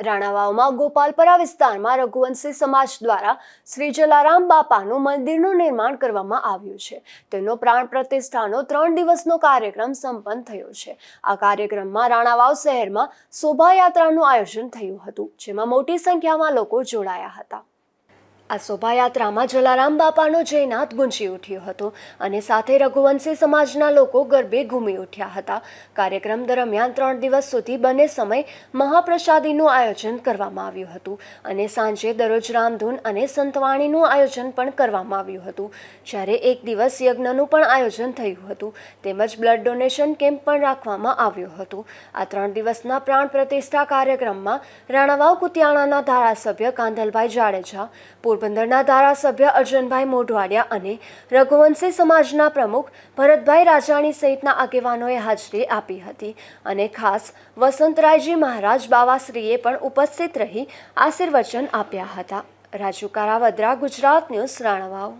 રાણાવાવમાં ગોપાલપરા વિસ્તારમાં રઘુવંશી સમાજ દ્વારા શ્રી જલારામ બાપાનું મંદિરનું નિર્માણ કરવામાં આવ્યું છે. તેનો પ્રાણ પ્રતિષ્ઠાનો ત્રણ દિવસનો કાર્યક્રમ સંપન્ન થયો છે. આ કાર્યક્રમમાં રાણાવાવ શહેરમાં શોભાયાત્રાનું આયોજન થયું હતું, જેમાં મોટી સંખ્યામાં લોકો જોડાયા હતા. આ શોભાયાત્રામાં જલારામ બાપાનો જયનાથ ગુંજી ઉઠ્યો હતો અને સાથે રઘુવંશી સમાજના લોકો ગરબે ઘૂમી ઉઠ્યા હતા. કાર્યક્રમ દરમિયાન ત્રણ દિવસ સુધી બંને સમય મહાપ્રસાદીનું આયોજન કરવામાં આવ્યું હતું અને સાંજે દરરોજ રામધૂન અને સંતવાણીનું આયોજન પણ કરવામાં આવ્યું હતું. જ્યારે એક દિવસ યજ્ઞનું પણ આયોજન થયું હતું, તેમજ બ્લડ ડોનેશન કેમ્પ પણ રાખવામાં આવ્યો હતો. આ ત્રણ દિવસના પ્રાણ પ્રતિષ્ઠા કાર્યક્રમમાં રાણાવાવ કુતિયાણાના ધારાસભ્ય કાંધલભાઈ જાડેજા પોરબંદરના ધારાસભ્ય અર્જનભાઈ મોઢવાડિયા અને રઘુવંશી સમાજના પ્રમુખ ભરતભાઈ રાજાણી સહિતના આગેવાનોએ હાજરી આપી હતી અને ખાસ વસંતરાયજી મહારાજ બાવાશ્રીએ પણ ઉપસ્થિત રહી આશીર્વચન આપ્યા હતા. રાજુ કારાવદ્રા, ગુજરાત ન્યૂઝ, રાણાવાવ.